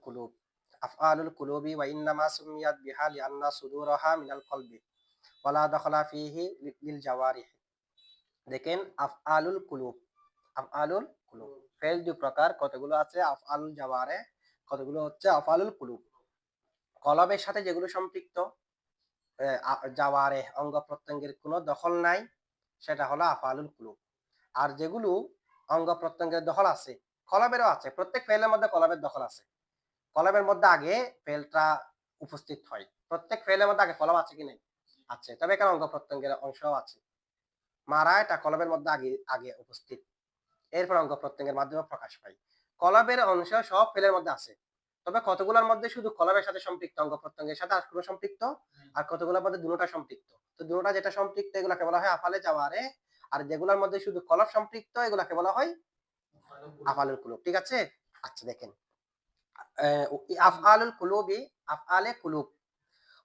কুলুব আফআলুল কুলুবি ওয়া ইন্নামা সুমিয়াত প্রকার, কতগুলো আছে? আফআলুল জাওয়ারে কতগুলো হচ্ছে? আফআলুল কুলুব কলবের সাথে যেগুলো সম্পৃক্ত জাওয়ারে অঙ্গ প্রত্যঙ্গের কোনো দখল নাই, সেটা হলো আফআলুল কুলুব। আর যেগুলো অঙ্গ প্রত্যঙ্গের দখল আছে, কলবেরও আছে, প্রত্যেক ফেলের মধ্যে কলবের দখল আছে। কলবের মধ্যে আগে ফেলটা উপস্থিত হয়। প্রত্যেক ফেলের মধ্যে আগে কলব আছে কি নাই? আছে। তবে এখানে অঙ্গ প্রত্যঙ্গের অংশও আছে। মারা এটা কলবের মধ্যে আগে আগে উপস্থিত। এরপর অঙ্গ প্রত্যঙ্গের মাধ্যমে প্রকাশ পায়। কলবের অংশ সব ফেলের মধ্যে আছে। তবে কতগুলোর মধ্যে শুধু কলবের সাথে সম্পৃক্ত অঙ্গ প্রত্যঙ্গের সাথে আর কোনো সম্পৃক্ত? আর কতগুলোর মধ্যে দুটোটা সম্পৃক্ত? তো দুটোটা যেটা সম্পৃক্ত এগুলাকে বলা হয় আফালে যাওয়ারে। আর যেগুলোর মধ্যে শুধু কলব সম্পৃক্ত এগুলাকে বলা হয় আফালুল কুলুব। ঠিক আছে? আচ্ছা দেখেন। আফআলুল কুলুবি আফআলে কুলুব।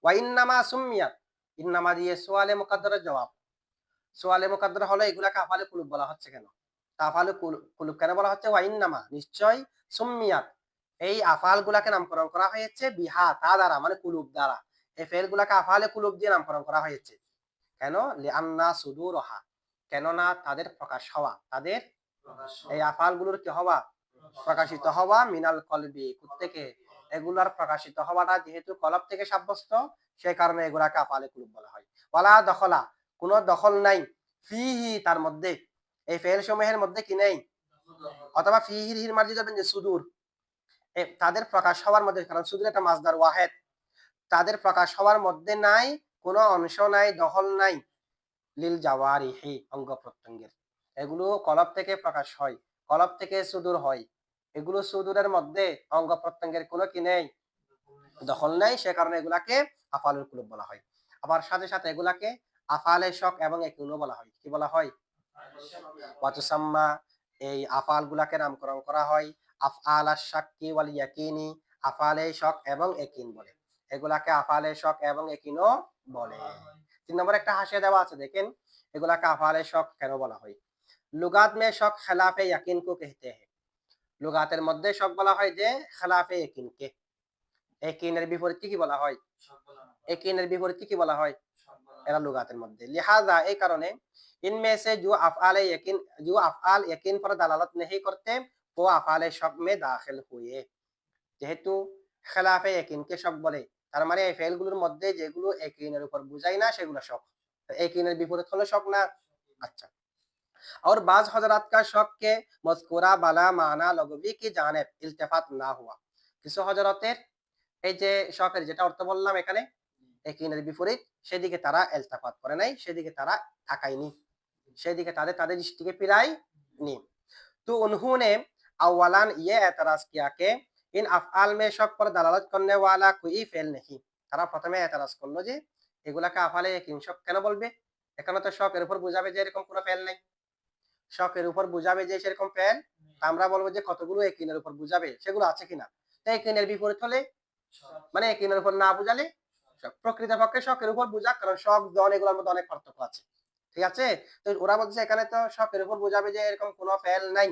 ওয়া ইন্নামা সুমিয়াত ইন্নামা দিয়ে সোয়ালে মুকাদ্দারের জবাব। সোয়ালে মুকাদ্দার হলো এগুলাকে আফালে কুলুব বলা হচ্ছে কেন? আফালে কুলুব কেন বলা হচ্ছে? ওয়া ইন্নামা নিশ্চয় সুমিয়াত এই আফাল গুলাকে নামকরণ করা হয়েছে বিহা, তা দ্বারা মানে কুলুব দ্বারা। এই ফেল গুলাকে আফালে কুলুব দিয়ে নামকরণ করা হয়েছে। কেন? লিআন্না সুদুরহা, কেননা তাদের প্রকাশ হওয়া, তাদের এই আফালগুলোর কি হওয়া? প্রকাশিত হওয়া, মিনাল কলবি থেকে এগুলার প্রকাশিত হওয়াটা যেহেতু কলব থেকে সাব্যস্ত সেই কারণে এগুলাকে আফালে কুলুব বলা হয়। ওয়ালা দখলা, কোন দখল নাই। ফিহি, তার মধ্যে। এই ফেল সমূহের মধ্যে কি নেই? অথবা ফিহির হির মার্জি যাবেন যে সুদূর। তাদের প্রকাশ হওয়ার মধ্যে কারণ সুদূর একটা মাসদার ওয়াহেদ। তাদের প্রকাশ হওয়ার মধ্যে নাই কোনো অংশ নাই দখল নাই। লীল লিল জাওয়ারিহি অঙ্গ প্রত্যঙ্গের। এগুলো কলব থেকে প্রকাশ হয় কলব থেকে সুদূর হয়। এগুলো সুদূরের মধ্যে অঙ্গ প্রত্যঙ্গের কোনো কি নেই? দখল নেই সে কারণে এগুলাকে আফালুল কুলুব বলা হয়। আবার সাথে সাথে এগুলাকে আফালে শখ এবং একুনো বলা হয়। কি বলা হয়? ওয়াতুসাম্মা এই আফাল গুলাকে নামকরণ করা হয়। আফআল আশাক্কি ওয়াল ইয়াকিনি, আফআলে শক এবং একিন বলে। এগুলাকে আফআলে শক এবং একিনও বলে। তিন নম্বর একটা হাসিয়া দেওয়া আছে, দেখেন। এগুলাকে আফআলে শক কেন বলা হয়? লুগাত মে শক খেলাফে ইয়াকিন কো কেহতে হে লুগাতের মধ্যে শক বলা হয় যে খেলাফে ইয়াকিন কে একিনের বিপরীতে কি বলা হয়? একিনের বিপরীত কি বলা হয়? এরা লুগাতের মধ্যে। লিহাজা, এই কারণে। ইনমে সে জো আফআল ইয়াকিন জো আফআল ইয়াকিন পর দালালত নেহি করতে वो अफआल शक में दाखिल हुए যেহেতু খেলাফে একিনকে শক বলে তার মানে এই ফেলগুলোর মধ্যে যেগুলো একিনের উপর বুঝাই না সেগুলো শক একিনের বিপরীত হলো শক না আচ্ছা और बाज हजरात का शक के मजकुरा बाला माना लगवी की जानब इल्तेफात ना हुआ কিছু হজরতের এই যে শকের যেটা অর্থ বললাম এখানে একিনের বিপরীত সেদিকে তারা এলতাফাত করে নাই সেদিকে তারা তাকায়নি সেদিকে তাদের তাদের দৃষ্টিকে ফিরাই নি তো उन्होंने अव्वलान ये एतराज किया कि इन अफआल में शक पर दलालत करने वाला कोई फेल नहीं তারা প্রথমে এতরাজ করলো যে এগুলাকে আফালে একিন শক কেন বলবে এখানে তো শকের উপর বুঝাবে যে এরকম কোনো ফেল নেই শকের উপর বুঝাবে যে সেরকম ফেল আমরা বলবো যে কতগুলো একিনের উপর বুঝাবে সেগুলো আছে কিনা তো একিনের বিপরীত হলে মানে একিনের উপর না বুঝালে প্রকৃতপক্ষে শখের উপর বুঝা কারণ শখ জন এগুলোর মধ্যে অনেক পার্থক্য আছে ঠিক আছে তো ওরা বলছে এখানে তো শখের উপর বুঝাবে যে এরকম কোনো ফেল নাই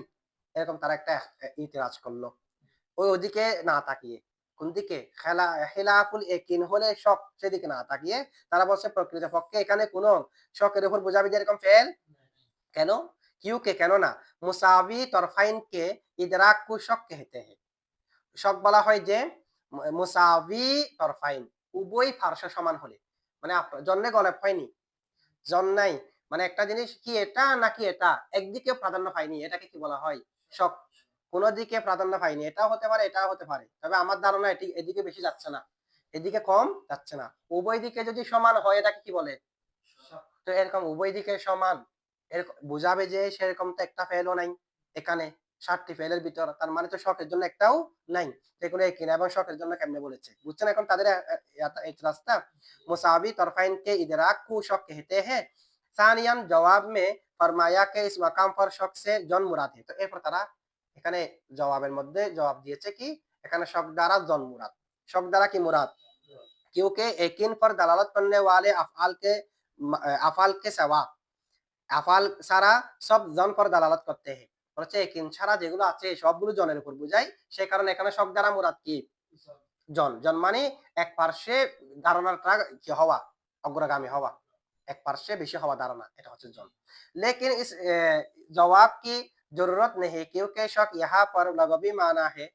এরকম তারা একটা ইতিরাজ করল। ওই ওদিকে না তাকিয়ে, কোন দিকে? খেলা হেলাফুল একিন হলে শখ সেদিকে না তাকিয়ে তারা বলছে, প্রকৃত পক্ষে এখানে কোন শখের উপর বোঝাবে যেরকম ফেল? কেন? কিউ কে, কেন না? মুসাবি তরফাইন কে ইদরাক কু শখ কে হেতে হে। শখ বলা হয় যে মুসাবি তরফাইন উভয় ফারসা সমান হলে। মানে জন্মে গলপ হয়নি। জন্নাই মানে একটা জিনিস কি এটা নাকি এটা? একদিকে প্রাধান্য পাইনি এটাকে কি বলা হয়? সব কোন দিকে প্রাধান্য পাইনি। এটাও হতে পারে, এটাও হতে পারে। তবে আমার ধারণা এটি, এদিকে বেশি যাচ্ছে না। এদিকে কম যাচ্ছে না। উভয় দিকে যদি সমান হয়, এটাকে কি বলে? তো এরকম উভয় দিকে সমান। এরকম বোঝাবে যে সেরকম তো একটা ফেলও নাই। এখানে ষাটটি ফেলের ভিতর, তার মানে তো শখের জন্য একটাও নাই। যেগুলো কিনা এবং শখের জন্য কেমনে বলেছে? বুঝছেন এখন তাদের রাস্তা? মুসাবি তরফাইনকে ঈদের আখ কু শখ হেঁটে হ্যাঁ सानियन जवाब में फरमाया के इस मकाम पर शक से জন মুরাদ है তো এরপর তারা এখানে জবাবের মধ্যে জবাব দিয়েছে কি এখানে শক দ্বারা জন মুরাদ শক দ্বারা কি মুরাদ क्योंकि यकीन पर दलालत करने वाले अफआल के মা- আহ, আফাল কে সেওয়া আফাল ছাড়া সব জন পর দালালত করতে হে হচ্ছে একিন ছাড়া যেগুলো আছে সবগুলো জনের উপর বুঝাই সে কারণে এখানে সব দ্বারা মুরাদ কি জন জন মানে এক পার্শ্বে ধারণাটা কি হওয়া অগ্রগামী হওয়া এক পার্শ্বে বেশি হওয়া ধারণা এটা হচ্ছে জন लेकिन इस ए, जवाब की जरूरत नहीं क्योंकि शक यहाँ पर लगबी माना है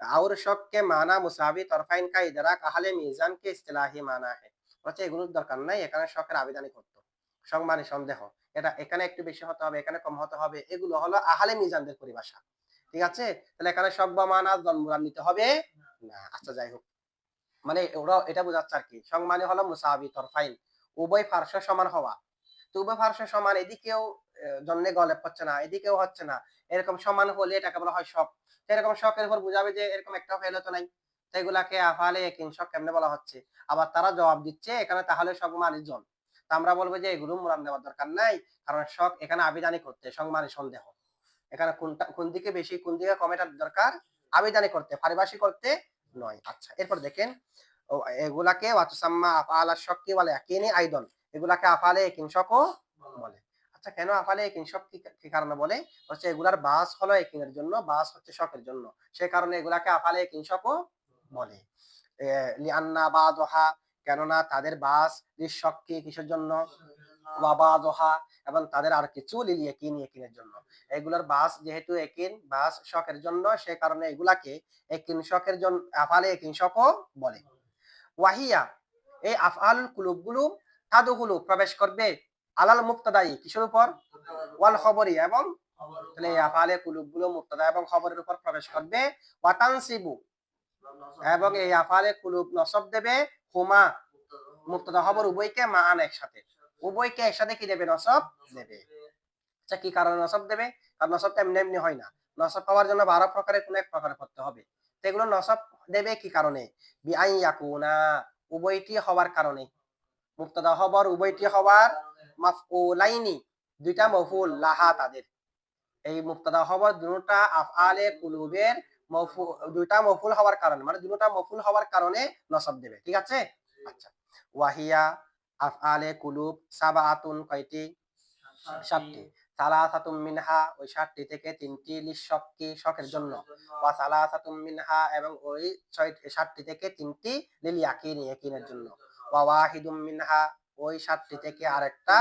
और शक के माना मुसावी तरफाइन का इदराक अहले मीजान के इस्तिलाही माना है হচ্ছে এগুলোর দরকার নাই এখানে শখের আবেদনই করতো শখ মানে সন্দেহ এটা এখানে একটু বেশি হতে হবে এখানে কম হতে হবে এগুলো হলো আহলে মিজানদের পরিভাষা ঠিক আছে তাহলে এখানে শখ বা মানা জন্মরান নিতে হবে না আচ্ছা যাই হোক মানে ওরা এটা বোঝাচ্ছে আর কি শখ মানে হলো মুসাবি তরফাইন উভয় পার্শ্ব সমান হওয়া। তো উভয় পার্শ্ব সমান এদিকেও আহ, জন্মে গলেপ হচ্ছে না এদিকেও হচ্ছে না। এরকম সমান হলে এটাকে বলা হয় তো এরকম শখের উপর বুঝাবে যে এরকম একটা ফেল হতো নাই। তো এগুলাকে আফালে একিন শখ কেমনে বলা হচ্ছে? আবার তারা জবাব দিচ্ছে এখানে তাহলে শখ মানে জন আমরা বলব যে এগুলো মুরান দেওয়ার দরকার নাই কারণ শখ এখানে আবিধানি করতে শখ মানে সন্দেহ। এখানে কোনটা কোন দিকে বেশি কোন দিকে কম এটার দরকার আবিধানি করতে পারিভাষিক করতে নয়। আচ্ছা এরপর দেখেন এগুলাকে ওয়াতুসাম্মা আফআলা শক্কি বলে একিনি আইদন এগুলাকে আফালে একিন শকও বলে আচ্ছা কেন আফালে একিন শক কি কারণে বলে? হচ্ছে এগুলার বাস হলো একিনের জন্য, বাস হচ্ছে শকের জন্য। সে কারণে এগুলাকে আফালে একিন শকও বলে। লিআন্না বাদহা, কেননা তাদের বাস লিশক্কি কিসের জন্য? ওয়াবাদহা এবং তাদের আর কিছু লিলি একিন একিনের জন্য। এগুলার বাস যেহেতু একিন, বাস শকের জন্য, সে কারণে এগুলাকে একিন শকের জন্য আফালে একিন শকও বলে। ওয়াহিয়া, এই আফআলুল কুলুবগুলো তাদুগুলো প্রবেশ করবে আলাল মুক্তাদাই কিসের উপর? ওয়াল খবরি এবং তাহলে এই আফআলে কুলুবগুলো মুক্তাদা এবং খবরের উপর প্রবেশ করবে। ওয়াতানসিবু এবং এই আফআলে কুলুব নসব দেবে হুমা মুক্তাদা খবর উভয়কে মান একসাথে। উভয়কে একসাথে কি দেবে? নসব দেবে। আচ্ছা কি কারণে নসব দেবে? কারণ নসবটা এমনি এমনি হয় না। নসব পাওয়ার জন্য বারো প্রকারের কোন এক প্রকারে করতে হবে। তো এগুলো নসব দেবে কি কারণে? উভয়টি হওয়ার কারণে। মুক্তাদা হবার, উভয়টি হওয়ার মাফউলাইনি, দুইটা মফুল লাহা তাদের। এই মুক্তাদা হবার দুটা আফআলে কুলুবের মফু দুইটা মফুল হওয়ার কারণে মানে দুটা মফুল হওয়ার কারণে নসব দেবে, ঠিক আছে? আচ্ছা। ওয়াহিয়া আফআলে কুলুব সাবাআতুন কয়টি? সাতটি। মিনহা, ওই সাতটি থেকে তিনটি শকের জন্য। মিনহা এবং ওই ছয় সাতটি থেকে তিনটি জন্য। ওয়া ওয়াহিদুম মিনহা, ওই সাতটি থেকে আরেকটা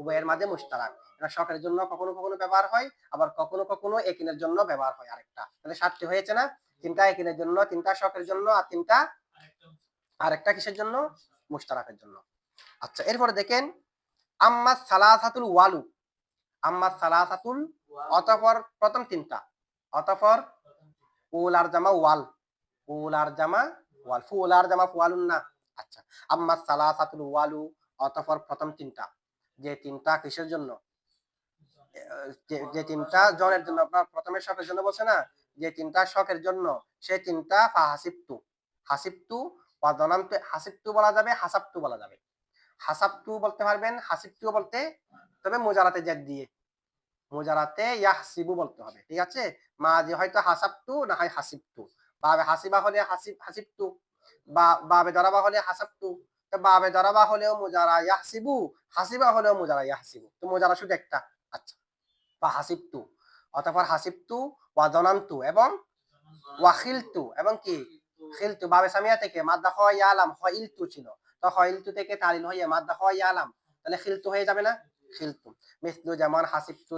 উভয়ের মাঝে মুশতারাক। এটা শকের জন্য কখনো কখনো ব্যবহার হয়, আবার কখনো কখনো একিনের জন্য ব্যবহার হয় আরেকটা। তাহলে সাতটি হয়েছে না? তিনটা একিনের জন্য, তিনটা শখের জন্য আর তিনটা আরেকটা কিসের জন্য? মুশতারাকের জন্য। আচ্ছা এরপরে দেখেন আম্মা সালাসাতুল ওয়ালু। আম্মা সালাসাতুল অতঃপর প্রথম তিনটা। অতঃপর উল আর জামা ওয়াল। উল আর জামা ওয়াল ফুল আর জামা ফুয়ালুন না। আচ্ছা। আম্মা সালাসাতুল ওয়ালু অতঃপর প্রথম তিনটা। যে তিনটা কিসের জন্য? যে তিনটা জনের জন্য আপনার প্রথমে শখের জন্য বলছে না? যে তিনটা শখের জন্য সে তিনটা ফাহাসিবতু। হাসিবতু বা দনান্ত হাসিবতু বলা যাবে হাসাবতু বলা যাবে। হাসাবতু বলতে পারবেন হাসিবতু বলতে, তবে মোজারাতে জেদ দিয়ে। মোজারাতে ইয়াহসিবু বলতে হবে, ঠিক আছে? মা যে হয়তো হাসাবতু না হয় হাসিবতু। বাবে হাসিবা হলে হাসিব হাসিবতু, বা বাবে দরাবা হলে হাসাবতু, তো বাবে দরাবা হলেও মোজারা ইয়াহসিবু, হাসিবা হলেও মোজারা ইয়াহসিবু। তো মোজারা শুধু একটা আচ্ছা বা হাসিবতু, অতঃপর হাসিবতু, ওয়া দনান্তু এবং ওয়াখিলতু এবং কি? খিলতু, বাবে সামিয়া থেকে মাদ্দা হয় ইয়ালাম হইলতু ছিল। তো থেকে তালিল হয়ে ইয়ালাম তাহলে খিলতু হয়ে যাবে না? খিলতু। মিসলু যেমন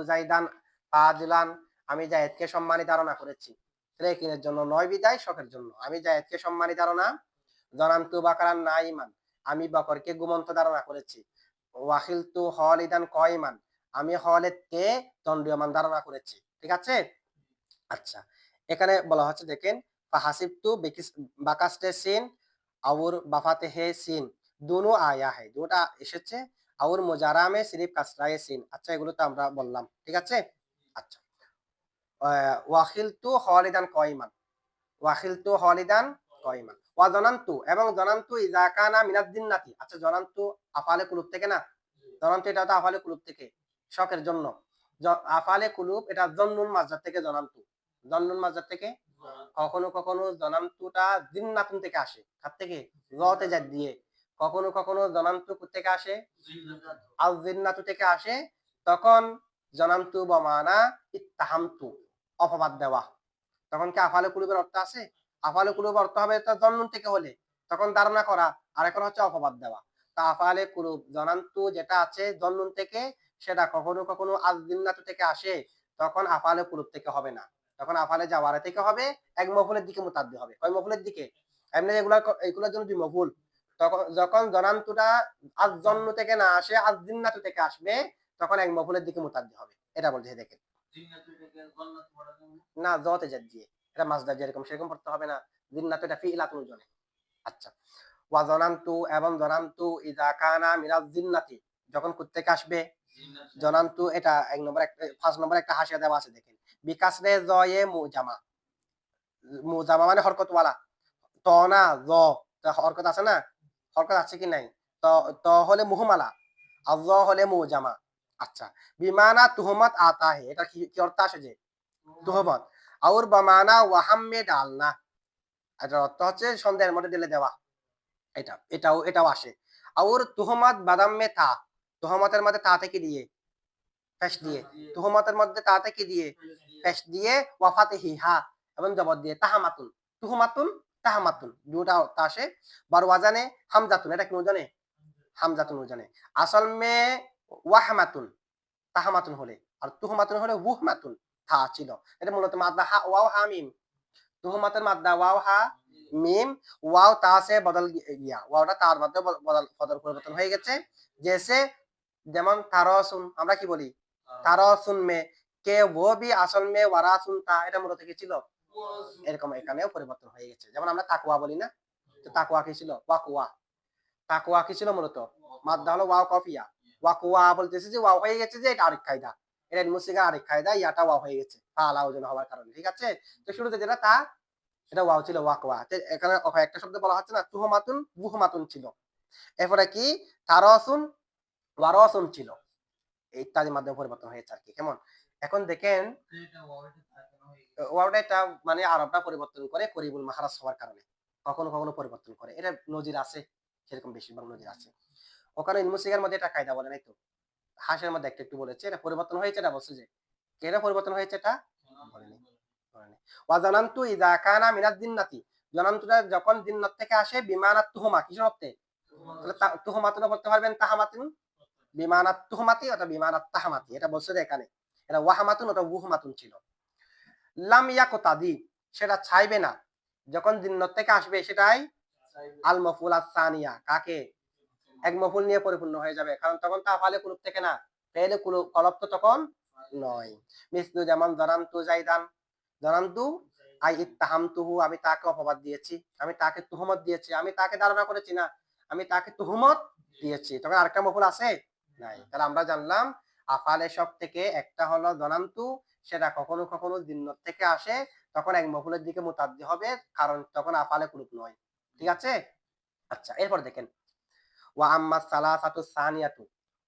জাইদান আমি জায়েদকে সম্মানী ধারণা করেছি। জন্য নয় বিদায়, শখের জন্য। আমি জায়েদকে সম্মানী ধারণা। জনান্তু বাকারান আমি বকরকে গুমন্ত ধারণা করেছি। ওয়াখিলতু হলিদান কয়মান। আমি হলেদকে দণ্ডীয়মান ধারণা করেছি। ঠিক আছে? আচ্ছা। এখানে বলা হচ্ছে, দেখেন বাকাস্টে সিন और बफाते है सीन दोनों आया है দুটা এসেছে और মুজারা মে সিরিফ কাসরায়ে সিন আচ্ছা এগুলো তো আমরা বললাম ঠিক আছে আচ্ছা ওয়াখিলতু খালিদান কয়মান ওয়াখিলতু খালিদান কয়মান ওয়া জানান্তু এবং জানান্তু ইজা কানা মিনাদ জিন্নাতি আচ্ছা জানান্তু আফালে কুলুব থেকে না জানান্তু এটা তো আফালে কুলুব থেকে শখের জন্য জ- আফালে কুলুব এটা জন্নুল মাজার থেকে জানান্তু জন্নুল মাজার থেকে কখনো কখনো জনান্তুটা জিন্নাতুন থেকে আসে। কার থেকে লতে যা দিয়ে। কখনো কখনো জনান্তু থেকে আসে? আল জিন্নাতু থেকে আসে। তখন জনান্তু বমানা ইত্তাহামতু অপবাদ দেওয়া। তখন কি আফালে কুলুবের অর্থ আছে? আফালে কুলুবের অর্থ হবে তা জন্নুন থেকে হলে। তখন ধারণা করা আর এখন হচ্ছে অপবাদ দেওয়া। তা আফালে কুলুব জনান্তু যেটা আছে জন্নুন থেকে সেটা কখনো কখনো আল জিন্নাতু থেকে আসে। তখন আফালে কুলুব থেকে হবে না। তখন আফালে যাওয়ারে থেকে হবে এক মফুলের দিকে মুতাদ্দি হবে। কয় মফুলের দিকে? এমনি এগুলা এগুলোর জন্য দুই মফুল তখন যখন জনান্তুটা আজ জন্ম থেকে না আসে আজ জিন্নাতু থেকে আসবে তখন এক মফুলের দিকে মুতাদ্দি হবে। এটা বলছে দেখেন। না জতে জাত দিয়ে। এটা মাসদার যেরকম সেরকম পড়তে হবে না। জিন্নাতু এটা ফিইলাতুল জনে আচ্ছা। ওয়া জনান্তু এবং জনান্তু ইযা কানা মিনাজ জিন্নাতি। যখন কোত্থেকে আসবে? জনান্তু এটা এক নম্বর একটা ফার্স্ট নম্বর একটা হাসিয়া দেওয়া আছে দেখেন। বিকাশরে জয়ে মুজামা মুজামা মানে হরকত ওয়ালা ত না জ। হরকত আছে না? হরকত আছে কি নাই? ত হলে মুহমালা। আর জ হলে মুজামা আচ্ছা। বিমানা তুহমত আতা হে এটা কি অর্থ আসে যে? তুহমত। আউর বামানা ওয়াহাম্মে ডালনা এটার অর্থ হচ্ছে সন্দেহের মধ্যে দিলে দেওয়া। এটা, এটাও এটাও আসে। আউর তুহমত বাদাম্মে তা। তুহমতের মধ্যে তা থেকে দিয়ে? ফেস দিয়ে। তুহমতের মধ্যে তা দিয়ে? দিয়ে, ওয়াফাতে হিহা এবং জবর দিয়ে তাহামাতুন। দুটা অর্থ আসে। হামজাতুন। এটা হামজাতুন আসল ওয়াহমাতুন। তাহামাতুন হলে। আর তুহমাতুন হলে ছিল। এটা মূলত মাদ্দা হা, ওয়াও, হা, মিম। তুহমাতের মাদ্দা ওয়াও, হা, মিম। ওয়াও, তা বদল গিয়া ওয়াওটা তার মধ্যে বদল পরিবর্তন হয়ে গেছে। যেমন তারসুন, আমরা কি বলি? তারসুন মে কে ও বি আসল মে এটা মূলত কি ছিল? এরকম এখানেও পরিবর্তন হয়ে গেছে। যেমন আমরা তাকুয়া বলি না? তাকুয়া কি ছিল? ওয়াকুয়া তাকুয়া কি ছিল মূলত? মাদ্দা হলো ওয়াও কফিয়া। ওয়াকুয়া বলতেছে যে, ওয়াও হয়ে গেছে যে, এটা আরেক কায়দা। এটা মুসিকা আরেক কায়দা, ইয়াটা ওয়াও হয়ে গেছে। ওজন হওয়ার কারণে, ঠিক আছে? তো শুরুতে যেটা তা, এটা ওয়াও ছিল ওয়াকুয়া এখানে একটা শব্দ বলা হচ্ছে না, তুহমাতুন, বুহমাতুন ছিল। এরপরে কি? তারসুন, ওয়ারসুন ছিল। ইত্যাদির মাধ্যমে পরিবর্তন হয়েছে আর কি। কেমন? এখন দেখেন ওয়াওটা এটা মানে আরবটা পরিবর্তন করে করিবুল মাহারাজ হওয়ার কারণে। কখনো কখনো পরিবর্তন করে। এটা নজির আছে সেরকম বেশিরভাগ নজির আছে। ওখানে ইলমুসিগার মধ্যে এটা কায়দা বলে নাই তো? হাসের মধ্যে একটা একটু বলেছে এটা পরিবর্তন হয়েছে এটা বলছে যে? কেন পরিবর্তন হয়েছে এটা? বলেনি ওয়াজানান্তু কানা মিনাজ জিন্নাতি জানান্তুটা যখন জিন্নাত থেকে আসে বিমানাত তুহমা কিসের অর্থে? তাহলে তুহমাতুন বলতে পারবেন তাহামাতুন বিমানাত তুহমাতি অথবা বিমানাত তাহামাতি এটা বলছে যে এখানে। এটা ওয়াহামাতুন উহমাতুন ছিল। লাম ইয়াকুতাদি সেটা ছাইবে না। যখন জিন্নত থেকে আসবে সেটাই আল মফুল আসানিয়া কাকে? এক মফুল নিয়ে পরিপূর্ণ হয়ে যাবে। কারণ তখন তা ফালে কুলুপ থেকে না। পেলে কুলুপ কলপ তো তখন নয়। মিসলু যেমন জনান্তু জাইদান জনান্তু আই ইত্তাহামতুহু আমি তাকে অপবাদ দিয়েছি। আমি তাকে তুহমত দিয়েছি। আমি তাকে ধারণা করেছি না। আমি তাকে তুহমত দিয়েছি। তখন আরেকটা মফুল আছে? নাই। তাহলে আমরা জানলাম, আফালে সব থেকে একটা হলো জনান্তু সেটা কখনো কখনো জিন্নত থেকে আসে, তখন এক মফুলের দিকে মুতাদ্দি হবে, কারণ তখন আফালে কুলুপ নয়। ঠিক আছে? আচ্ছা এরপর দেখেন। ওয়া আম্মা সালাসাতু সানিয়াতু,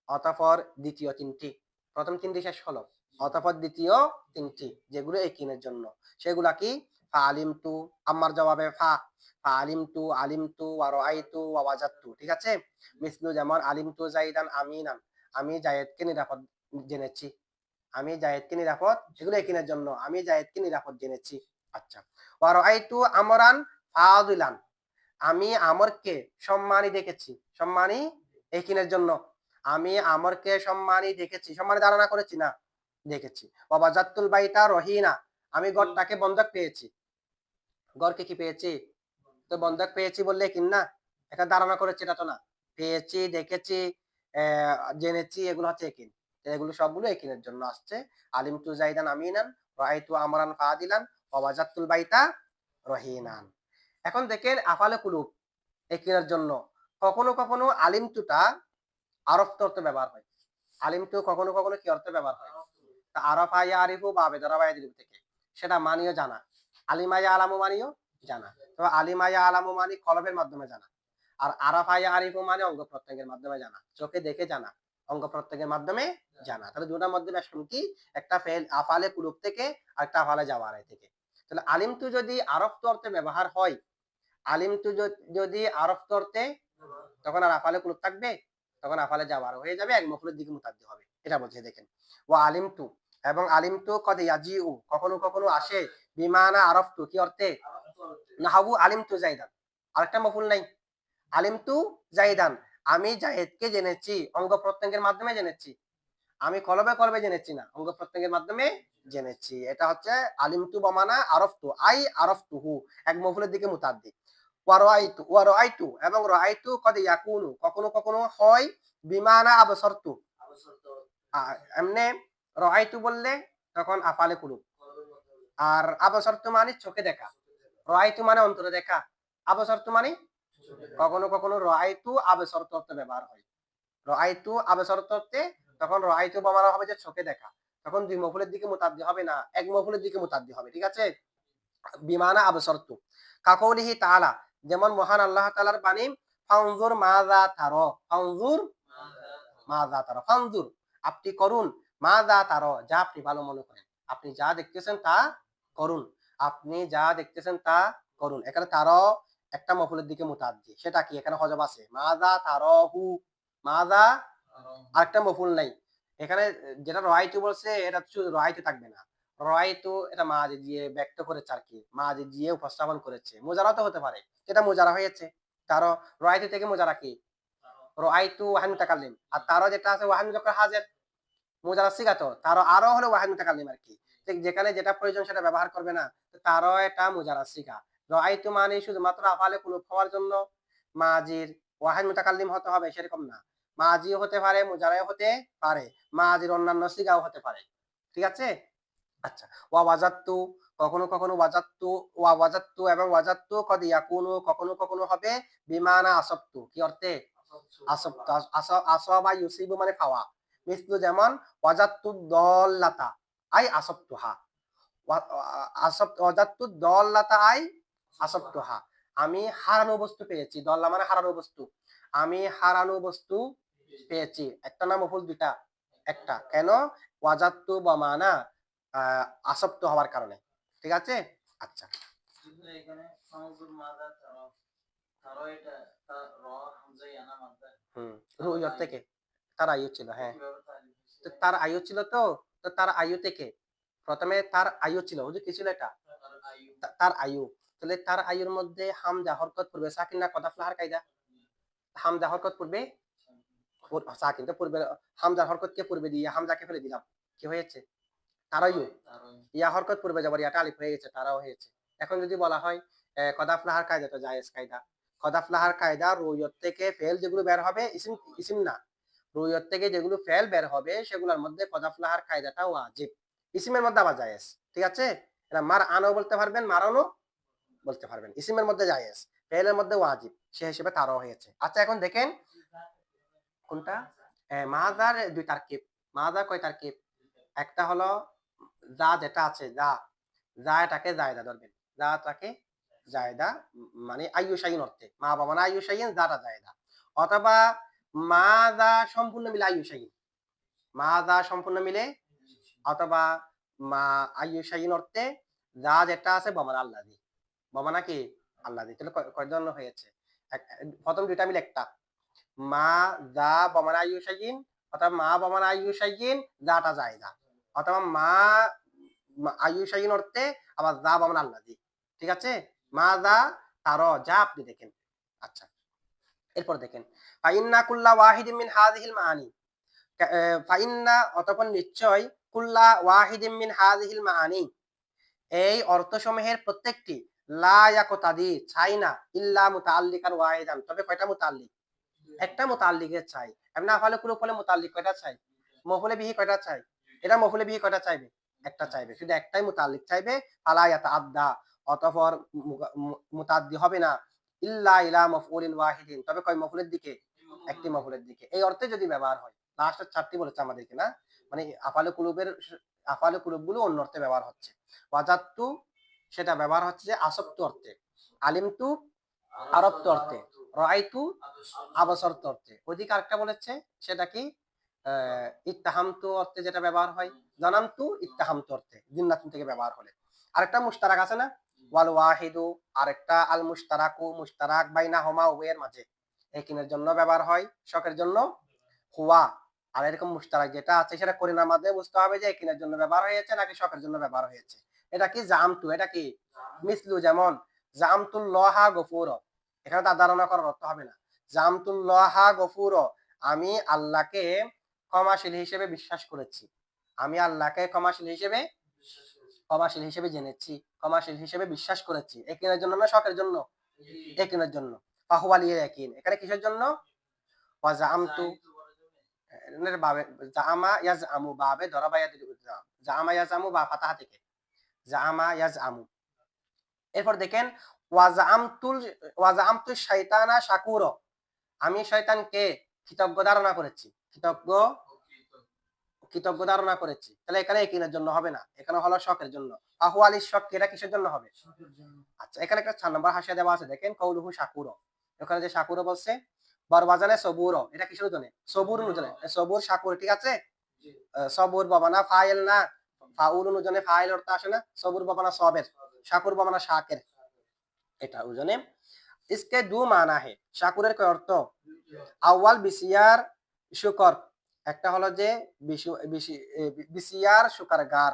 অতঃপর দ্বিতীয় তিনটি। প্রথম তিনটি শেষ হলো। অতঃপর দ্বিতীয় তিনটি, যেগুলো একিনের জন্য। সেগুলা কি? ফা আলিমতু, আম্মার জবাবে ফা। আলিমতু আলিমতু, ওয়া রাআইতু, ওয়া ওয়াজাদতু, ঠিক আছে? মিসলু যেমন আলিমতু জাইদান আমিনান, আমি জায়েদকে নিরাপদ জেনেছি। আমি জায়েদকে নিরাপদ এগুলো একিনের জন্য, আমি জায়েদকে নিরাপদ জেনেছি। আচ্ছা ওয়া রাআইতু আমরান ফাদিলান, আমি আমরকে সম্মানী দেখেছি। সম্মানী একিনের জন্য, আমি আমরকে সম্মানী দেখেছি। সম্মানী ধারণা করেছি না, দেখেছি। বাবা জাতুল বাইতা রহিনা, আমি গড়টাকে বন্ধক পেয়েছি। গড়কে কি পেয়েছি? তো বন্ধক পেয়েছি বললে কিন না? একটা ধারণা করেছি, এটা তো না। পেয়েছি, দেখেছি জেনেছি, এগুলো হচ্ছে একিন। এগুলো সবগুলো একিনের জন্য আসছে। আলিম তু জাইদান আমিনান, রাইতু আমরান ফাদিলান বাবা জাতুল বাইতা রহিনান। এখন দেখেন আফালে কুলুব একিনের জন্য কখনো কখনো আলিম তুটা আরফ অর্থে ব্যবহার হয়। আলিম তু কখনো কখনো কি অর্থে ব্যবহার হয়? তা আরফ আয়া আরিফু বা বেদরাবাই দিলিপ থেকে। সেটা মানিও জানা। আলিম আলিমায়া আলামু মানিও জানা। তো আলিমায়া আলামু মানি কলবের মাধ্যমে জানা। আর আরাফ আয়া আরিফু মানে অঙ্গ প্রত্যঙ্গের মাধ্যমে জানা। চোখে দেখে জানা। অঙ্গ প্রত্যঙ্গের মাধ্যমে জানা। তাহলে দুটার মধ্যে বেশ কি? একটা ফেল আফালে কুলুব থেকে, আর একটা আফালে যাওয়ারাই থেকে। তাহলে আলিম তু যদি আরফ অর্থে ব্যবহার হয় আলিম তু যদি আরফ অর্থে তখন আর আফালে কুলুব থাকবে? তখন আফালে যাওয়ার হয়ে যাবে, এক মফুলের দিকে মুতাদ্দি হবে। এটা বলছে দেখেন। ও আলিম টু এবং আলিম টু কদ ইয়াজিউ, কখনো কখনো আসে বিমানা আরফ টু কি অর্থে? নাহাবু আলিম টু জাইদান। আরেকটা মফুল নাই। আলিম টু জাইদান। আমি জাহেদকে জেনেছি, অঙ্গ প্রত্যঙ্গের মাধ্যমে জেনেছি। আমি কলবে কলবে জেনেছি না, অঙ্গ প্রত্যঙ্গের মাধ্যমে জেনেছি। এটা হচ্ছে আলিম টু বমানা আরফ টু আই আরফ টু হু এক মফুলের দিকে মুতাদ্দি কখনো কখনো হয় বিমানা আবসরতু। এমনে রাইতু বললে তখন আফালে কুলুব। আর আবসরতু মানে চোখে দেখা। রাইতু মানে অন্তরে দেখা। আবসরতু মানে কখনো কখনো রাইতু আবসরত অর্থে ব্যবহার হয়। রাইতু আবসরত অর্থে তখন রাইতু বমানা হবে যে চোখে দেখা। তখন দুই মফুলের দিকে মুতাদ্দি হবে না, এক মফুলের দিকে মুতাদ্দি হবে, ঠিক আছে? বিমানা আবসরতু। কাকৌলিহি তাআলা, যেমন মহান আল্লাহ তাআলার বাণী, ফানজুর মাযা তারা, ফানজুর মাযা তারা, ফানজুর। আপনি করুন, মাযা তারা, যা আপনি ভালো মনে করেন। আপনি যা দেখতেছেন তা করুন। আপনি যা দেখতেছেন তা করুন। এখানে তারা একটা মফুলের দিকে মুতাদ্দি সেটা কি? এখানে হজব আছে। মাযা তারাহু। মাযা আরেকটা মফুল নাই। এখানে যেটা রয়টু বলছে এটা রয়টু থাকবে না। রয়টু এটা মাঝে দিয়ে ব্যক্ত করেছে আর কি। মাঝে দিয়ে উপস্থাপন করেছে। মোজারা তো হতে পারে। এটা মোজারা হয়েছে। তারও রয়টু থেকে মোজারা কি? রয়টু ওয়াহান তাকালিম আর তারও যেটা আছে ওয়াহান যখন হাজের মোজারা সিগাতো তারও আরও হলো ওয়াহান তাকালিম আর কি। যেখানে যেটা প্রয়োজন সেটা ব্যবহার করবে না। তারও এটা মোজারা সিগা রয়টু মানে শুধুমাত্র আফালে কুলুপ হওয়ার জন্য। মাজির ওয়াহান মুতাকাল্লিম হতে হবে সেরকম না। মাজিও হতে পারে মুজারাও হতে পারে। মাজির অন্যান্য সিগাও হতে পারে। ঠিক আছে? আচ্ছা। ওয়া ওয়াজাত্তু কখনো কখনো ওয়াজাত্তু ওয়া ওয়াজাত্তু এবং ওয়াজাত্তু কদ ইয়াকুনু কখনো কখনো হবে বিমানা আসবতু কি অর্থে? আসবতু আস- আসবা ইউসিবু মানে পাওয়া মিসলু যেমন ওয়াজাত্তু দল্লাতা। আই আসব ওয়াজাত্তু দল্লাতা আই আসবতুহা আমি হারানো বস্তু পেয়েছি। দল্লা মানে হারানো বস্তু। আমি হারানো বস্তু পেয়েছি। একটা না মফুল দুইটা একটা। কেন? ওয়াজাত্তু বমানা আহ আসক্ত হওয়ার কারণে। ঠিক আছে? আচ্ছা। তারা আয়ু ছিল হ্যাঁ। তার আয়ু ছিল তো তার আয়ু থেকে প্রথমে তার আয়ু ছিল হুজুর কি ছিল এটা? তার আয়ু। তাহলে তার আয়ুর মধ্যে হামজা হরকত পূর্বে সাকিন কথা ফ্লাহার কায়দা? হামজা হরকত পূর্বে পূর্বে হামজা হরকতকে পূর্বে দিয়ে হামজাকে ফেলে দিলাম। কি হয়েছে? তার আয়ু। ইয়া হরকত পূর্বে যাবার ইয়াটা আলিফ হয়ে গেছে, তারাও হয়েছে। এখন যদি বলা হয় কদাফলাহার কায়দা তো জায়েজ কায়দা। কদাফলাহার কায়দা রুইয়ত থেকে ফেল যেগুলো বের হবে, ইসিম ইসিম না। রুইয়ত থেকে যেগুলো ফেল বের হবে, সেগুলোর মধ্যে কদাফলাহার, কায়দাটা ওয়াজিব। ইসিমের মধ্যে আবার জায়েজ, ঠিক আছে? এটা মার আনো বলতে পারবেন মারানো বলতে পারবেন। ইসিমের মধ্যে জায়েজ, ফেলের মধ্যে ওয়াজিব, সে হিসেবে তারও হয়েছে। আচ্ছা এখন দেখেন কোনটা? মাহাজার দুই তারকিব মাহাজার কয় তারকিব? একটা হলো যা যেটা আছে, যা যা এটাকে জায়দা ধরবেন। যা তাকে জায়দা মানে আয়ু শাহিন অর্থে। মা বাবা না আয়ু শাহিন যাটা জায়দা। অথবা মা যা সম্পূর্ণ মিলে আয়ু শাহিন মা সম্পূর্ণ মিলে অথবা মা আয়ু শাহিন অর্থে যা যেটা আছে বমান আল্লাহ দি বমানা কি আল্লাহ দি তাহলে কয়- কয় হয়েছে? প্রথম দুইটা মিলে একটা। মা যা বমান আয়ু শাহিন অথবা মা বমান আয়ু শাহিন যাটা জায়দা অথবা মা, মা- আয়ু শাহিন অর্থে আবার যা বামন আল্লাহ দি ঠিক আছে? মা যা তার, যা আপনি দেখেন। আচ্ছা। এরপর দেখেন, ফাইন্না কুল্লা ওয়াহিদিন মিন হাযিহিল মাআনি। ফাইন্না অতঃপর নিশ্চয় কুল্লা ওয়াহিদিন মিন হাযিহিল মাআনি। এই অর্থসমূহের প্রত্যেকটি চাই না ইল্লা মুতাআল্লিকান ওয়াহিদান। তবে কয়টা মুতাআল্লিক? একটা কুলু ফলে মুতাআল্লিক কয়টা চাই মফুলে বিহি কয়টা চাই এটা মফুলে বিহি কয়টা চাইবে? একটা চাইবে। শুধু একটাই মুতাল্লিক চাইবে আলায়াত আদা অতঃপর মুতাদ্দি হবে না। ইল্লা ইলা তবে কয় মফুলের দিকে? একটি দিকে। এই অর্থে যদি ব্যবহার হয়, লাস্টের চারটি বলেছে আমাদেরকে, না? মানে আফালে কুলুবের আফালে কুলুবগুলো অন্য অর্থে ব্যবহার হচ্ছে। ওয়াজাত্তু সেটা ব্যবহার হচ্ছে যে আসক্ত অর্থে। আলিমতু অর্থে। আবসর্ত অর্থে। ওইদিকে আরেকটা বলেছে, সেটা কি? ইত্তাহামতু অর্থে যেটা ব্যবহার হয়। ইত্তাহামতু অর্থে, জিন্নাতুন থেকে ব্যবহার হলে। আরেকটা মুশতারাক আছে না? আরেকটা আল বাইনা উভয়ের মাঝে। একিনের জন্য ব্যবহার হয়, শখের জন্য হুয়া। আর এরকম যেটা আছে, সেটা করিনার মাধ্যমে বুঝতে হবে যে একিনের জন্য ব্যবহার হয়েছে নাকি জন্য ব্যবহার হয়েছে। এটা কি জামতু? এটা কি মিসলু যেমন? জামতুল লহা গফুর। এখানে তার ধারণা করার অর্থ হবে না। জামতুল লহা গফুর। আমি আল্লাহকে ক্ষমাশীল হিসেবে বিশ্বাস করেছি। আমি আল্লাহকে ক্ষমাশীল হিসেবে ক্ষমাশীল হিসেবে জেনেছি, ক্ষমাশীল হিসেবে বিশ্বাস করেছি। একিনের জন্য না শখের জন্য? একিনের জন্য। এখানে কিসের জন্য? এরপর দেখেন আমি শয়তানকে কৃতজ্ঞ ধারণা করেছি। কৃতজ্ঞ কৃতজ্ঞ ধারণা করেছি তাহলে এখানে একিনের জন্য হবে না এখানে হলো শখের জন্য আহুয়ালির শখ কি এটা কিসের জন্য হবে শখের জন্য আচ্ছা এখানে একটা চার নম্বর হাসিয়া দেওয়া আছে দেখেন কৌলুহু শাকুরো ওখানে যে শাকুরো বলছে বরবাজানে সবুরো এটা কিসের জন্য সবুর নুজনে সবুর শাকুর ঠিক আছে জি আহ, সবুর বাবানা ফাইল না ফাউল নুজনে ফাইল অর্থ আসে না সবুর বাবানা সবের শাকুর বাবানা শাকের এটা উজনে इसके दो माना है শাকুরের কয় অর্থ আউয়াল বিসিয়ার শুকর একটা হলো যে বিশু- বিশি- এ, বি- বিসিয়ার শুকার গার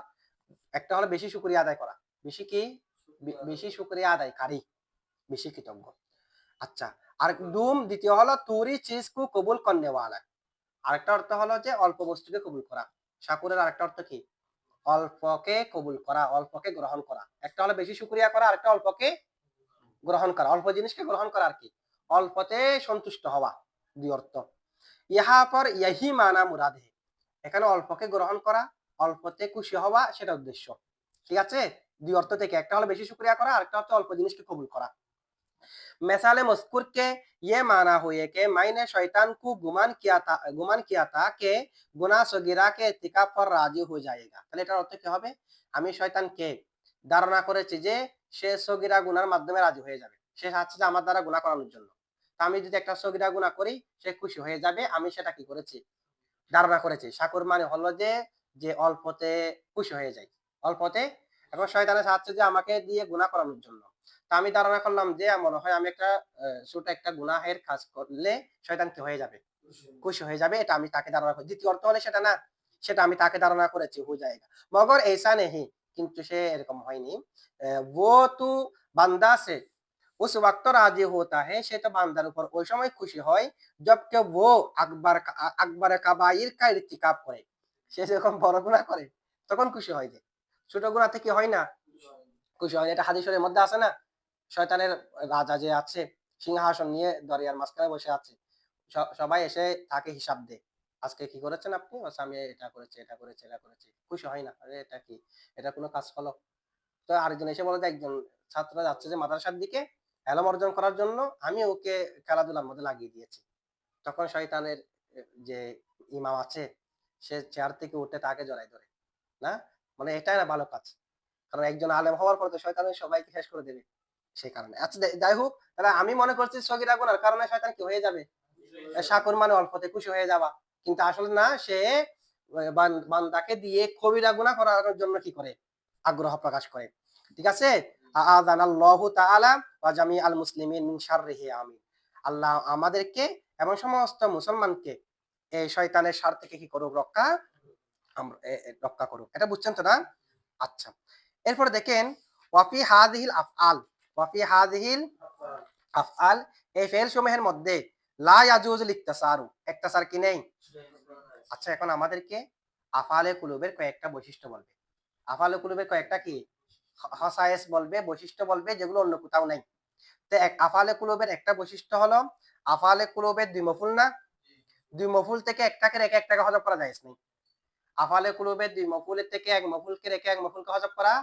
একটা হলো বেশি শুকরিয়া আদায় করা। বেশি কি? বেশি শুকরিয়া আদায়কারী বেশি কৃতজ্ঞ। আচ্ছা আর দুম দ্বিতীয় হলো তুরি চিজ কু কবুল করনে ওয়ালা। আরেকটা অর্থ হলো যে অল্প বস্তুকে কবুল করা। শাকুরের আরেকটা অর্থ কি? অল্পকে কবুল করা অল্পকে গ্রহণ করা। একটা হলো বেশি শুকরিয়া করা আরেকটা অল্পকে গ্রহণ করা। অল্প জিনিসকে গ্রহণ করা আর কি। অল্পতে সন্তুষ্ট হওয়া দুই অর্থ। ইহা পর ইহি মানা মুরাদ হে এখানে অল্পকে গ্রহণ করা অল্পতে খুশি হওয়া সেটা উদ্দেশ্য ঠিক আছে দুই অর্থ থেকে একটা হলো বেশি শুক্রিয়া করা আরেকটা হচ্ছে অল্প জিনিসকে কবুল করা मिसाल मस्कुर के ये माना हुए कि मैंने शैतान को गुमान किया था गुमान किया था कि गुनाह सगीरा के इत्तिकाब पर राजी हो जाएगा তাহলে এটার অর্থ কি হবে আমি শয়তানকে ধারণা করেছি যে সে সগিরা গুনার মাধ্যমে রাজি হয়ে যাবে সে চাচ্ছে যে আমার দ্বারা গুনাহ করানোর জন্য তা আমি যদি একটা সগিরা গুণা করি, সে খুশি হয়ে যাবে, আমি সেটা কি করেছি? ধারণা করেছি। সাকুর মানে হলো যে যে অল্পতে খুশি হয়ে যায়। অল্পতে এখন শয়তানের সাহায্য যে আমাকে দিয়ে গুণা করানোর জন্য। তা আমি ধারণা করলাম যে, মনে হয় আমি একটা ছোট একটা গুনাহের কাজ করলে শয়তান কি হয়ে যাবে? খুশি হয়ে যাবে, এটা আমি তাকে ধারণা করি দ্বিতীয় অর্থ হলে সেটা না, সেটা আমি তাকে ধারণা করেছি, হু জায়গা মগর এইসা নেহি কিন্তু সে এরকম হয়নি। ও তু বান্দা সে সে যখন বড় গুণা করে তখন খুশি হয় যে ছোট হয় না খুশি হয় এটা হাদিসের মধ্যে আছে না শয়তানের রাজা যে আছে সিংহাসন নিয়ে দরিয়ার মাঝখানে বসে আছে সবাই এসে তাকে হিসাব দে আজকে কি করেছেন আপনি আমি এটা করেছি এটা করেছি এটা করেছি খুশি হয় না আরে, এটা কি? এটা কোনো কাজ ফলো তো আরেকজন এসে বলে যে, একজন ছাত্র যাচ্ছে যে মাদ্রাসার দিকে এলম অর্জন করার জন্য আমি ওকে খেলাধুলার মধ্যে লাগিয়ে দিয়েছি। তখন শয়তানের যে ইমাম আছে, সে চেয়ার থেকে উঠে তাকে জড়াই ধরে, না? মানে এটাই না ভালো কাজ। কারণ একজন আলেম হওয়ার পর তো শয়তানের সবাইকে শেষ করে দেবে সেই কারণে। আচ্ছা যাই হোক, তাহলে আমি মনে করছি সগিরা গুনার কারণে শয়তান কি হয়ে যাবে? শাকুর মানে অল্পতে খুশি হয়ে যাওয়া। কিন্তু আসলে না, সে বান- বান্দাকে দিয়ে কবিরা গুনাহ করার জন্য কি করে? আগ্রহ প্রকাশ করে। ঠিক আছে? আযান আল্লাহু তাআলা ওয়া জামি আল মুসলিমিন মিন আল্লাহ আমাদেরকে এবং সমস্ত মুসলমানকে এই শয়তানের সার থেকে কি করুক, রক্ষা রক্ষা করুক। এটা বুঝছেন তো না? আচ্ছা। এরপর দেখেন ওয়াফি হাদিহিল আফআল ওয়াফি হাদিহিল আফআল, এই ফেল সমূহের মধ্যে লা ইয়াজুজুল ইকতাসারু ইকতাসার কি নেই? আচ্ছা এখন আমাদেরকে আফালে কুলুবের কয়েকটা বৈশিষ্ট্য বলবে। আফালে কুলুবের কয়েকটা কি? হসায়েস বলবে বৈশিষ্ট্য বলবে যেগুলো অন্য কোথাও নাই। তো এক আফালে কুলুবের একটা বৈশিষ্ট্য হলো আফালে কুলুবের দুই মফুল না? দুই মফুল থেকে একটাকে রেখে একটাকে হজব করা যায় নাই। আফালে কুলুবের দুই মফুলের থেকে এক মফুলকে রেখে এক মফুলকে হজব করা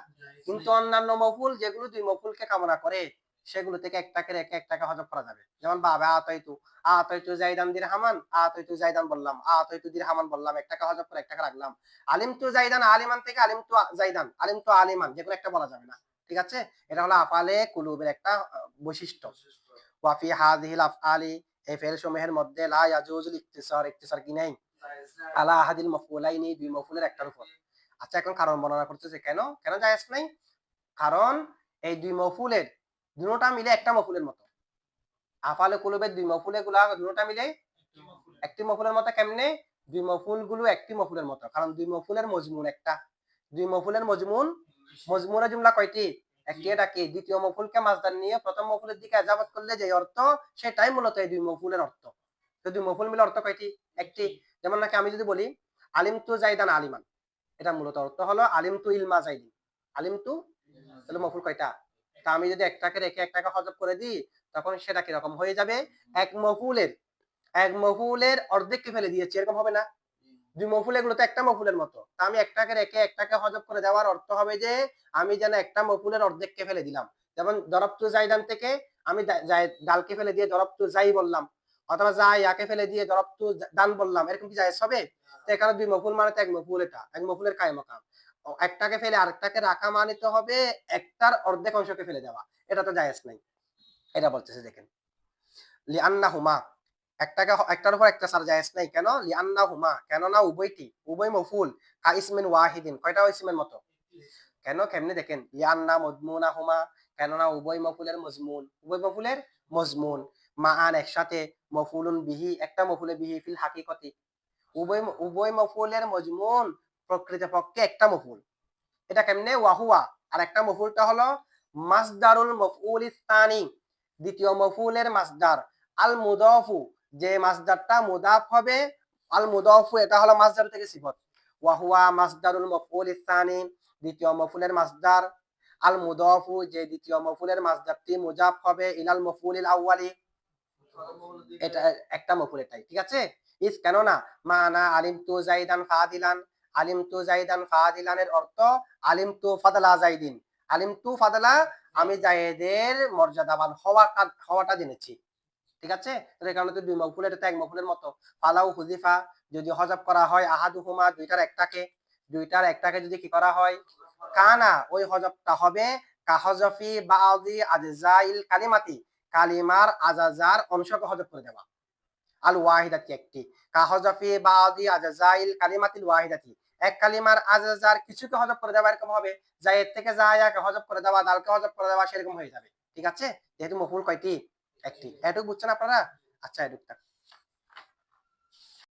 কিন্তু অন্যান্য মফুল যেগুলো দুই মফুলকে কামনা করে সেগুলো থেকে একটাকে রেখে একটাকে হজব করা যাবে। যেমন বাবা আতইতু আতইতু জাইদান দির হামান আতইতু জাইদান বললাম। আতইতু দির হামান বললাম একটাকে হজব করে একটাকে রাখলাম। আলিম তু জাইদান, আলিমান থেকে আলিম তু জাইদান, আলিম তু আলিমান যেগুলো একটা বলা যাবে না। ঠিক আছে? এটা হলো আফালে কুলুবের একটা বৈশিষ্ট্য। ওয়াফি হাদিহিল আফআলি, এই ফেল সমূহের মধ্যে লা ইয়াজুজুল ইকতিসার ইকতিসার কি নাই? আলা আহাদিল মফুলাইনি দুই মফুলের একটার উপর। আচ্ছা এখন কারণ বর্ণনা করতেছে কেন? কেন জায়েজ নাই? কারণ এই দুই মফুলের দুটোটা মিলে একটা মফুলের মতো। আফালে কুলুবের দুই মফুলে গুলা দুটা মিলে একটি মফুলের মতো কেমনে? দুই মফুলগুলো একটি মফুলের মতো। কারণ দুই মফুলের মজমুন একটা। দুই মফুলের মজমুন, মজমুনের জুমলা কয়টি? দ্বিতীয় মফুলকে মাছদার নিয়ে প্রথম মফুলের দিকে আজাবাত করলে যে অর্থ, সেটাই মূলত এই দুই মফুলের অর্থ। তো দুই মফুল মিলে অর্থ কয়টি? একটি। যেমন নাকি আমি যদি বলি আলিম তু জাইদান আলিমান। এটা মূলত অর্থ হলো আলিম তু ইলমা জাইদিন। আলিম তু তাহলে মফুল কয়টা? তা আমি যদি একটাকে রেখে একটাকে হজব করে দিই তখন সেটা কীরকম হয়ে যাবে? এক মফুলের এক মফুলের অর্ধেককে ফেলে দিয়েছি? এরকম হবে না। দুই মফুল এগুলো তো একটা মফুলের মতো। তা আমি একটাকে রেখে একটাকে হজব করে দেওয়ার অর্থ হবে যে আমি যেন একটা মফুলের অর্ধেককে ফেলে দিলাম। যেমন দরবতু জাইদান থেকে আমি ডালকে ফেলে দিয়ে দরবতু যাই বললাম অথবা যাই ইয়াকে ফেলে দিয়ে দরবতু দান বললাম এরকম কি জায়েজ হবে? তো এখানে দুই মফুল মানে তো এক মফুল এটা এক মফুলের কায় মকাম একটাকে ফেলে আরেকটাকে রাখা মানে তো হবে একটার অর্ধেক অংশকে ফেলে দেওয়া। এটা তো জায়েজ নাই। এটা বলতেছে দেখেন। লিআন্না হুমা একটাকে একটার উপর একটা সার জায়েজ নাই। কেন? লিআন্না হুমা কেননা উভয়টি, উভয় মফুল, কা ওয়াহিদিন। কয়টা ইসমের মতো? কেন? কেমনে দেখেন? লিআন্না মজমুনা হুমা কেননা উভয় মফুলের মজমুন। উভয় মফুলের মজমুন। মা আন একসাথে মফুলুন বিহি, একটা মফুলে বিহি ফিল হাকিকতি। উভয় উভয় মফুলের মজমুন প্রকৃতপক্ষে একটা মফুল। এটা কেমনে? ওয়াহুয়া। আর একটা মফুলটা হলো মাসদারুল মফউল ইস্তানি দ্বিতীয় মফুলের মাসদার আল মুদাফু যে মাসদারটা মুদাফ হবে আল মুদাফু এটা হলো মাসদার থেকে সিফত। ওয়াহুয়া মাসদারুল মফউল ইস্তানি দ্বিতীয় মফুলের মাসদার। আল মুদাফু যে দ্বিতীয় মফুলের মাসদারটি মুজাফ হবে, ইলাল মফুলিল আউয়ালি। এটা একটা মফুল এটাই, ঠিক আছে? ইস কেননা, মানা আলিম তু জাইদান ফাদিলান। আলিম তু জাইদান ফাদিলানের অর্থ আলিম তু ফাদলা জাইদিন। আলিম তু ফাদলা আমি জায়েদের মর্যাদাবান হওয়া হওয়াটা জেনেছি। ঠিক আছে? এই কারণে তো দুই মফুল, এটা এক মফুলের মতো। ফালাউ হুজিফা, যদি হজব করা হয় আহাদু হুমা দুইটার একটাকে। দুইটার একটাকে যদি কি করা হয়? কানা, ওই হজবটা হবে কাহজফি বাদি আজজাইল কালিমাতি। কালিমার আজাজার অংশকে হজব করে দেওয়া। আল ওয়াহিদাতি একটি। কাহজফি বাদি আজাজাইল কালিমাতিল ওয়াহিদাতি। এক কালিমার আজাজার কিছুকে হজব করে দেওয়া এরকম হবে? যা এর থেকে যা এক হজব করে দেওয়া, দালকে হজব করে দেওয়া, সেরকম হয়ে যাবে। ঠিক আছে? যেহেতু মফুল কয়টি? একটি। এটুকু বুঝছেন আপনারা? আচ্ছা এটুকু থাক।